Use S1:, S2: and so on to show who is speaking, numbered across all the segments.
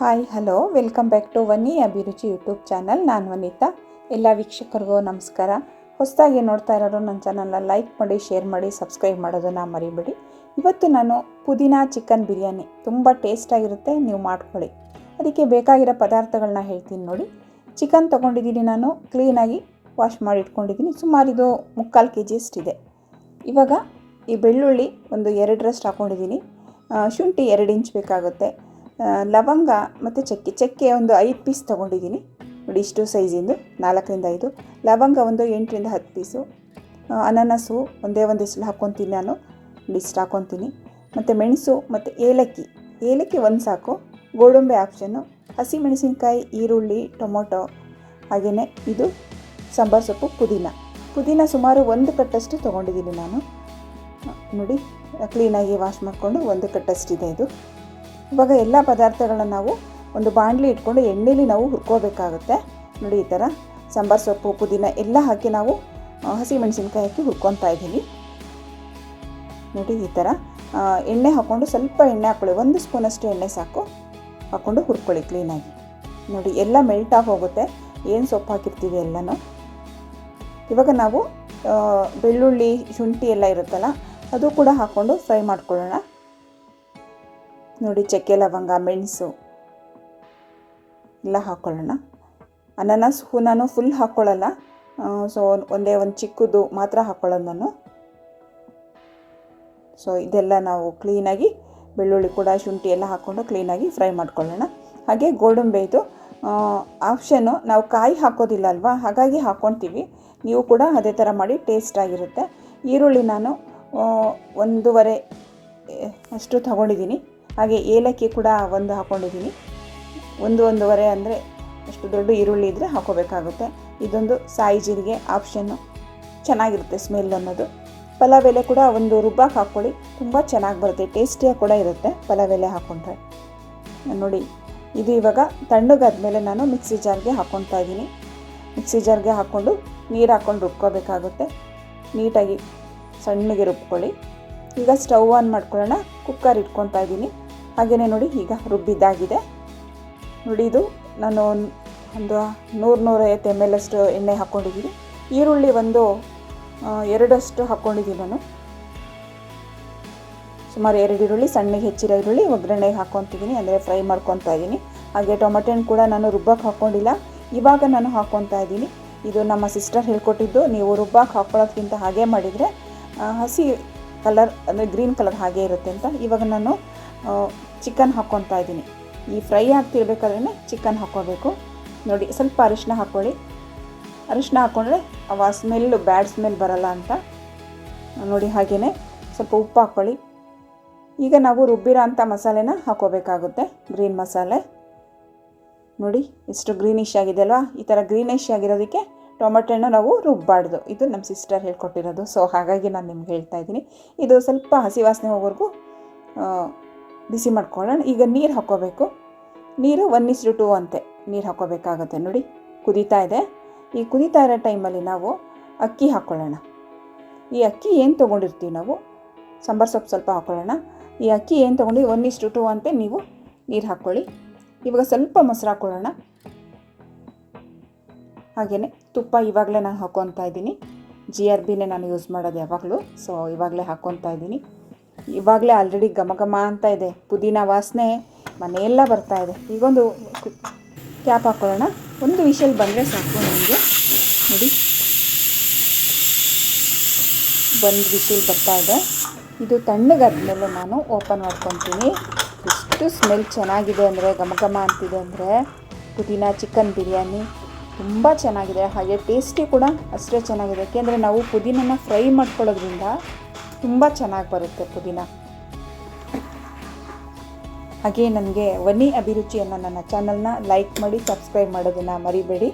S1: Hi hello welcome back to Vani Abhiruchi YouTube channel ನಾನು ವನಿತಾ. ಎಲ್ಲ ವೀಕ್ಷಕರಿಗೂ ನಮಸ್ಕಾರ. ಹೊಸದಾಗಿ ನೋಡ್ತಾ ಇರೋರು ನನ್ನ ಚಾನಲ್ನ ಲೈಕ್ ಮಾಡಿ ಶೇರ್ ಮಾಡಿ ಸಬ್ಸ್ಕ್ರೈಬ್ ಮಾಡೋದನ್ನು ಮರಿಬೇಡಿ. ಇವತ್ತು ನಾನು ಪುದೀನಾ ಚಿಕನ್ ಬಿರಿಯಾನಿ ತುಂಬ ಟೇಸ್ಟಾಗಿರುತ್ತೆ ನೀವು ಮಾಡ್ಕೊಳ್ಳಿ. ಅದಕ್ಕೆ ಬೇಕಾಗಿರೋ ಪದಾರ್ಥಗಳನ್ನ ಹೇಳ್ತೀನಿ ನೋಡಿ. ಚಿಕನ್ ತೊಗೊಂಡಿದ್ದೀನಿ ನಾನು ಕ್ಲೀನಾಗಿ ವಾಶ್ ಮಾಡಿ ಇಟ್ಕೊಂಡಿದ್ದೀನಿ. ಸುಮಾರು ಇದು ಮುಕ್ಕಾಲು ಕೆ ಜಿಯಷ್ಟಿದೆ ಇವಾಗ ಈ ಬೆಳ್ಳುಳ್ಳಿ ಒಂದು ಎರಡರಷ್ಟು ಹಾಕ್ಕೊಂಡಿದ್ದೀನಿ ಶುಂಠಿ ಎರಡು ಇಂಚ್ ಬೇಕಾಗುತ್ತೆ. ಲವಂಗ ಮತ್ತು ಚಕ್ಕೆ ಚಕ್ಕೆ ಒಂದು ಐದು ಪೀಸ್ ತೊಗೊಂಡಿದ್ದೀನಿ. ನೋಡಿ ಇಷ್ಟು ಸೈಜಿಂದು ನಾಲ್ಕರಿಂದ ಐದು. ಲವಂಗ ಒಂದು ಎಂಟರಿಂದ ಹತ್ತು ಪೀಸು ಅನಾನಸು ಒಂದೇ ಒಂದು ಇಷ್ಟು ಹಾಕ್ಕೊತೀನಿ ನಾನು. ಇಷ್ಟು ಹಾಕ್ಕೊತೀನಿ. ಮತ್ತು ಮೆಣಸು ಮತ್ತು ಏಲಕ್ಕಿ. ಏಲಕ್ಕಿ ಒಂದು ಸಾಕು. ಗೋಡಂಬಿ ಆಪ್ಷನ್ನು ಹಸಿಮೆಣಸಿನ್ಕಾಯಿ ಈರುಳ್ಳಿ, ಟೊಮೊಟೊ. ಹಾಗೆಯೇ ಇದು ಸಾಂಬಾರು ಸೊಪ್ಪು, ಪುದೀನ. ಪುದೀನ ಸುಮಾರು ಒಂದು ಕಟ್ಟಷ್ಟು ತೊಗೊಂಡಿದ್ದೀನಿ ನಾನು. ನೋಡಿ ಕ್ಲೀನಾಗಿ ವಾಶ್ ಮಾಡಿಕೊಂಡು ಒಂದು ಕಟ್ಟಷ್ಟಿದೆ ಇದು. ಇವಾಗ ಎಲ್ಲ ಪದಾರ್ಥಗಳನ್ನ ನಾವು ಒಂದು ಬಾಣಲಿ ಇಟ್ಕೊಂಡು ಎಣ್ಣೆಲಿ ನಾವು ಹುರ್ಕೋಬೇಕಾಗುತ್ತೆ. ನೋಡಿ ಈ ಥರ ಸಾಂಬಾರು, ಸೊಪ್ಪು, ಪುದೀನ ಎಲ್ಲ ಹಾಕಿ ನಾವು ಹಸಿ ಮೆಣಸಿನ್ಕಾಯಿ ಹಾಕಿ ಹುರ್ಕೊತಾ ಇದ್ದೀನಿ. ನೋಡಿ ಈ ಥರ ಎಣ್ಣೆ ಹಾಕ್ಕೊಂಡು ಸ್ವಲ್ಪ ಎಣ್ಣೆ ಹಾಕ್ಕೊಳ್ಳಿ ಒಂದು ಸ್ಪೂನಷ್ಟು ಎಣ್ಣೆ ಸಾಕು. ಹಾಕ್ಕೊಂಡು ಹುರ್ಕೊಳ್ಳಿ ಕ್ಲೀನಾಗಿ ನೋಡಿ ಎಲ್ಲ ಮೆಲ್ಟಾಗಿ ಹೋಗುತ್ತೆ. ಏನು ಸೊಪ್ಪು ಹಾಕಿರ್ತೀವಿ ಎಲ್ಲನೂ. ಇವಾಗ ನಾವು ಬೆಳ್ಳುಳ್ಳಿ, ಶುಂಠಿ ಎಲ್ಲ ಇರುತ್ತಲ್ಲ, ಅದು ಕೂಡ ಹಾಕ್ಕೊಂಡು ಫ್ರೈ ಮಾಡ್ಕೊಳ್ಳೋಣ. ನೋಡಿ, ಚಕ್ಕೆ ಲವಂಗ, ಮೆಣಸು ಎಲ್ಲ ಹಾಕ್ಕೊಳ್ಳೋಣ ಅನಾನಸ್ ಹೂ ನಾನು ಫುಲ್ ಹಾಕ್ಕೊಳ್ಳಲ್ಲ ಸೊ ಒಂದೇ ಒಂದು ಚಿಕ್ಕದು ಮಾತ್ರ ಹಾಕ್ಕೊಳ್ಳೋದು ನಾನು. ಸೊ ಇದೆಲ್ಲ ನಾವು ಕ್ಲೀನಾಗಿ ಬೆಳ್ಳುಳ್ಳಿ ಕೂಡ, ಶುಂಠಿ ಎಲ್ಲ ಹಾಕ್ಕೊಂಡು ಕ್ಲೀನಾಗಿ ಫ್ರೈ ಮಾಡ್ಕೊಳ್ಳೋಣ. ಹಾಗೆ ಗೋಡಂಬಿ ಇದು ಆಪ್ಷನ್ನು ನಾವು ಕಾಯಿ ಹಾಕೋದಿಲ್ಲ ಅಲ್ವಾ? ಹಾಗಾಗಿ ಹಾಕ್ಕೊತೀವಿ ನೀವು ಕೂಡ ಅದೇ ಥರ ಮಾಡಿ ಟೇಸ್ಟ್ ಆಗಿರುತ್ತೆ. ಈರುಳ್ಳಿ ನಾನು ಒಂದೂವರೆ, ಅಷ್ಟು ತಗೊಂಡಿದ್ದೀನಿ. ಹಾಗೆ ಏಲಕ್ಕಿ ಕೂಡ ಒಂದು ಹಾಕ್ಕೊಂಡಿದ್ದೀನಿ ಒಂದು ಒಂದೂವರೆ ಅಂದರೆ ಅಷ್ಟು ದೊಡ್ಡ ಈರುಳ್ಳಿ ಇದ್ದರೆ ಹಾಕೋಬೇಕಾಗುತ್ತೆ. ಇದೊಂದು ಸಾಯಿ ಜೀರಿಗೆ ಆಪ್ಷನ್ನು ಚೆನ್ನಾಗಿರುತ್ತೆ ಸ್ಮೆಲ್ ಅನ್ನೋದು. ಪಲಾವ್ ಎಲೆ ಕೂಡ ಒಂದು ರುಬ್ಬಾಕ್ ಹಾಕ್ಕೊಳ್ಳಿ, ತುಂಬ ಚೆನ್ನಾಗಿ ಬರುತ್ತೆ, ಟೇಸ್ಟಿಯಾಗಿ ಕೂಡ ಇರುತ್ತೆ ಪಲಾವ್ ಎಲೆ ಹಾಕ್ಕೊಂಡ್ರೆ ನೋಡಿ, ಇದು ಇವಾಗ ತಣ್ಣಗಾದ್ಮೇಲೆ ನಾನು ಮಿಕ್ಸಿ ಜಾರ್ಗೆ ಹಾಕ್ಕೊತಾ ಇದ್ದೀನಿ. ಮಿಕ್ಸಿ ಜಾರ್ಗೆ ಹಾಕ್ಕೊಂಡು ನೀರು ಹಾಕ್ಕೊಂಡು ರುಬ್ಕೋಬೇಕಾಗುತ್ತೆ. ನೀಟಾಗಿ ಸಣ್ಣಗೆ ರುಬ್ಕೊಳ್ಳಿ. ಈಗ ಸ್ಟವ್ ಆನ್ ಮಾಡ್ಕೊಳ್ಳೋಣ, ಕುಕ್ಕರ್ ಇಟ್ಕೊತಾ ಇದ್ದೀನಿ. ಹಾಗೆಯೇ ನೋಡಿ, ಈಗ ರುಬ್ಬಿದ್ದಾಗಿದೆ. ನೋಡಿ, ಇದು ನಾನು ಒಂದು ನೂರು ನೂರೈವತ್ತು ಎಂ ಎಲ್ ಅಷ್ಟು ಎಣ್ಣೆ ಹಾಕ್ಕೊಂಡಿದ್ದೀನಿ. ಈರುಳ್ಳಿ ಒಂದು ಎರಡಷ್ಟು ಹಾಕ್ಕೊಂಡಿದ್ದೀನಿ ನಾನು. ಸುಮಾರು ಎರಡು ಈರುಳ್ಳಿ, ಸಣ್ಣಗೆ ಹೆಚ್ಚಿರೋ ಈರುಳ್ಳಿ, ಒಗ್ಗರಣೆಗೆ ಹಾಕ್ಕೊತಿದ್ದೀನಿ, ಅಂದರೆ ಫ್ರೈ ಮಾಡ್ಕೊತಾ ಇದ್ದೀನಿ. ಹಾಗೆ ಟೊಮೆಟೊ ಹಣ್ಣು ಕೂಡ ನಾನು ರುಬ್ಬಕ್ಕೆ ಹಾಕ್ಕೊಂಡಿಲ್ಲ. ಇವಾಗ ನಾನು ಹಾಕ್ಕೊತಾ ಇದ್ದೀನಿ. ಇದು ನಮ್ಮ ಸಿಸ್ಟರ್ ಹೇಳ್ಕೊಟ್ಟಿದ್ದು, ನೀವು ರುಬ್ಬಕ್ಕೆ ಹಾಕ್ಕೊಳ್ಳೋದ್ಕಿಂತ ಹಾಗೆ ಮಾಡಿದರೆ ಹಸಿ ಕಲರ್, ಅಂದರೆ ಗ್ರೀನ್ ಕಲರ್ ಹಾಗೆ ಇರುತ್ತೆ ಅಂತ. ಇವಾಗ ನಾನು ಚಿಕನ್ ಹಾಕ್ಕೊತಾ ಇದ್ದೀನಿ. ಈ ಫ್ರೈ ಆಗ್ತಿರ್ಬೇಕಾದ್ರೆ ಚಿಕನ್ ಹಾಕ್ಕೋಬೇಕು. ನೋಡಿ, ಸ್ವಲ್ಪ ಅರಿಶಿನ ಹಾಕ್ಕೊಳ್ಳಿ. ಅರಿಶಿನ ಹಾಕ್ಕೊಂಡ್ರೆ ಅವ ಸ್ಮೆಲ್ಲು, ಬ್ಯಾಡ್ ಸ್ಮೆಲ್ ಬರಲ್ಲ ಅಂತ. ನೋಡಿ ಹಾಗೆಯೇ ಸ್ವಲ್ಪ ಉಪ್ಪು ಹಾಕ್ಕೊಳ್ಳಿ. ಈಗ ನಾವು ರುಬ್ಬಿರೋ ಅಂಥ ಮಸಾಲೆನ ಹಾಕೋಬೇಕಾಗುತ್ತೆ ಗ್ರೀನ್ ಮಸಾಲೆ. ನೋಡಿ, ಎಷ್ಟು ಗ್ರೀನಿಶ್ ಆಗಿದೆ ಅಲ್ವಾ? ಈ ಥರ ಗ್ರೀನಿಶ್ ಆಗಿರೋದಕ್ಕೆ ಟೊಮೆಟೊ ಹಣ್ಣು ನಾವು ರುಬ್ಬಾರ್ದು. ಇದು ನಮ್ಮ ಸಿಸ್ಟರ್ ಹೇಳ್ಕೊಟ್ಟಿರೋದು. ಸೊ ಹಾಗಾಗಿ ನಾನು ನಿಮ್ಗೆ ಹೇಳ್ತಾ ಇದ್ದೀನಿ. ಇದು ಸ್ವಲ್ಪ ಹಸಿ ವಾಸನೆ ಹೋಗೋವರೆಗೂ ಬಿಸಿ ಮಾಡ್ಕೊಳ್ಳೋಣ. ಈಗ ನೀರು ಹಾಕ್ಕೋಬೇಕು. ನೀರು ಒನ್ ಇಸ್ಟು ಟೂ ಅಂತೆ. ನೀರು ಹಾಕ್ಕೋಬೇಕಾಗತ್ತೆ. ನೋಡಿ, ಕುದೀತಾ ಇದೆ. ಈ ಕುದೀತಾ ಇರೋ ಟೈಮಲ್ಲಿ ನಾವು ಅಕ್ಕಿ ಹಾಕ್ಕೊಳ್ಳೋಣ. ಈ ಅಕ್ಕಿ ಏನು ತೊಗೊಂಡಿರ್ತೀವಿ ನಾವು? ಸಾಂಬಾರು ಸೊಪ್ಪು ಸ್ವಲ್ಪ ಹಾಕ್ಕೊಳ್ಳೋಣ. ಈ ಅಕ್ಕಿ ಏನು ತೊಗೊಂಡು ಒನ್ ಇಸ್ಟು ಟೂ ಅಂತೆ. ನೀವು ನೀರು ಹಾಕ್ಕೊಳ್ಳಿ. ಇವಾಗ ಸ್ವಲ್ಪ ಮೊಸರು ಹಾಕ್ಕೊಳ್ಳೋಣ. ಹಾಗೆಯೇ ತುಪ್ಪ ಇವಾಗಲೇ ನಾನು ಹಾಕ್ಕೊತಾ ಇದ್ದೀನಿ. ಜಿ ಆರ್ ಬಿನೇ ನಾನು ಯೂಸ್ ಮಾಡೋದು ಯಾವಾಗಲೂ. ಸೊ ಇವಾಗಲೇ ಹಾಕ್ಕೊತಾ ಇದ್ದೀನಿ. ಇವಾಗಲೇ ಆಲ್ರೆಡಿ ಘಮ ಘಮ ಅಂತ ಇದೆ. ಪುದೀನ ವಾಸನೆ, ಮನೆಯೆಲ್ಲ ಬರ್ತಾ ಇದೆ. ಈಗೊಂದು ಕ್ಯಾಪ್ ಹಾಕ್ಕೊಳ್ಳೋಣ ಒಂದು ವಿಷಲ್ ಬಂದರೆ ಸಾಕು ನನಗೆ ನೋಡಿ. ಒಂದು ವಿಷಲ್ ಬರ್ತಾ ಇದೆ. ಇದು ತಣ್ಣಗಾದ್ಮೇಲೆ ನಾನು ಓಪನ್ ಮಾಡ್ಕೊತೀನಿ. ಎಷ್ಟು ಸ್ಮೆಲ್ ಚೆನ್ನಾಗಿದೆ ಅಂದರೆ, ಘಮ ಘಮ ಅಂತಿದೆ ಅಂದರೆ, ಪುದೀನ ಚಿಕನ್ ಬಿರಿಯಾನಿ ತುಂಬ ಚೆನ್ನಾಗಿದೆ. ಹಾಗೆ ಟೇಸ್ಟಿ ಕೂಡ ಅಷ್ಟೇ ಚೆನ್ನಾಗಿದೆ. ಯಾಕೆಂದರೆ ನಾವು ಪುದೀನನ ಫ್ರೈ ಮಾಡ್ಕೊಳ್ಳೋದ್ರಿಂದ ತುಂಬ ಚೆನ್ನಾಗಿ ಬರುತ್ತೆ ಪುದೀನ. ಹಾಗೆ ನನಗೆ ವನಿ ಅಭಿರುಚಿಯನ್ನು ನನ್ನ ಚಾನಲ್ನ ಲೈಕ್ ಮಾಡಿ, ಸಬ್ಸ್ಕ್ರೈಬ್ ಮಾಡೋದನ್ನು ಮರಿಬೇಡಿ.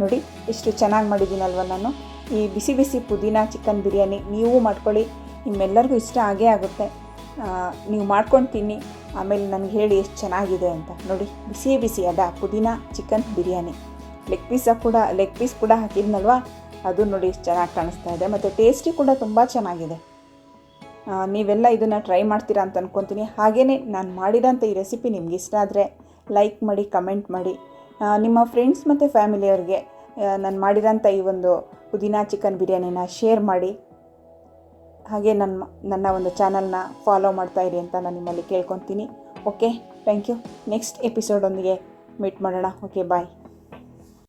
S1: ನೋಡಿ ಎಷ್ಟು ಚೆನ್ನಾಗಿ ಮಾಡಿದ್ದೀನಲ್ವ ನಾನು. ಈ ಬಿಸಿ ಬಿಸಿ ಪುದೀನ ಚಿಕನ್ ಬಿರಿಯಾನಿ ನೀವು ಮಾಡ್ಕೊಳ್ಳಿ. ನಿಮ್ಮೆಲ್ಲರಿಗೂ ಇಷ್ಟ ಆಗೇ ಆಗುತ್ತೆ. ನೀವು ಮಾಡ್ಕೊಂಡು ತಿನ್ನಿ. ಆಮೇಲೆ ನನಗೆ ಹೇಳಿ ಎಷ್ಟು ಚೆನ್ನಾಗಿದೆ ಅಂತ. ನೋಡಿ ಬಿಸಿ ಬಿಸಿ ಅದ ಪುದೀನ ಚಿಕನ್ ಬಿರಿಯಾನಿ. ಲೆಗ್ ಪೀಸ ಕೂಡ, ಲೆಗ್ ಪೀಸ್ ಕೂಡ ಹಾಕಿದ್ನಲ್ವಾ? ಅದು ನೋಡಿ ಎಷ್ಟು ಚೆನ್ನಾಗಿ ಕಾಣಿಸ್ತಾ ಇದೆ. ಮತ್ತು ಟೇಸ್ಟಿ ಕೂಡ ತುಂಬ ಚೆನ್ನಾಗಿದೆ. ನೀವೆಲ್ಲ ಇದನ್ನು ಟ್ರೈ ಮಾಡ್ತೀರಾ ಅಂತ ಅಂದ್ಕೊತೀನಿ ಹಾಗೆಯೇ ನಾನು ಮಾಡಿದಂಥ ಈ ರೆಸಿಪಿ ನಿಮ್ಗೆ ಇಷ್ಟ ಆದರೆ ಲೈಕ್ ಮಾಡಿ ಕಮೆಂಟ್ ಮಾಡಿ. ನಿಮ್ಮ ಫ್ರೆಂಡ್ಸ್ ಮತ್ತು ಫ್ಯಾಮಿಲಿಯವ್ರಿಗೆ ನಾನು ಮಾಡಿದಂಥ ಈ ಒಂದು ಪುದೀನ ಚಿಕನ್ ಬಿರಿಯಾನಿನ ಶೇರ್ ಮಾಡಿ. ಹಾಗೆ ನನ್ನ ನನ್ನ ಒಂದು ಚಾನಲ್ನ ಫಾಲೋ ಮಾಡ್ತಾ ಇರಿ ಅಂತ ನಾನು ನಿಮ್ಮಲ್ಲಿ ಕೇಳ್ಕೊತೀನಿ. ಓಕೆ ಥ್ಯಾಂಕ್ ಯು ನೆಕ್ಸ್ಟ್ ಎಪಿಸೋಡೊಂದಿಗೆ ಮೀಟ್ ಮಾಡೋಣ. Okay bye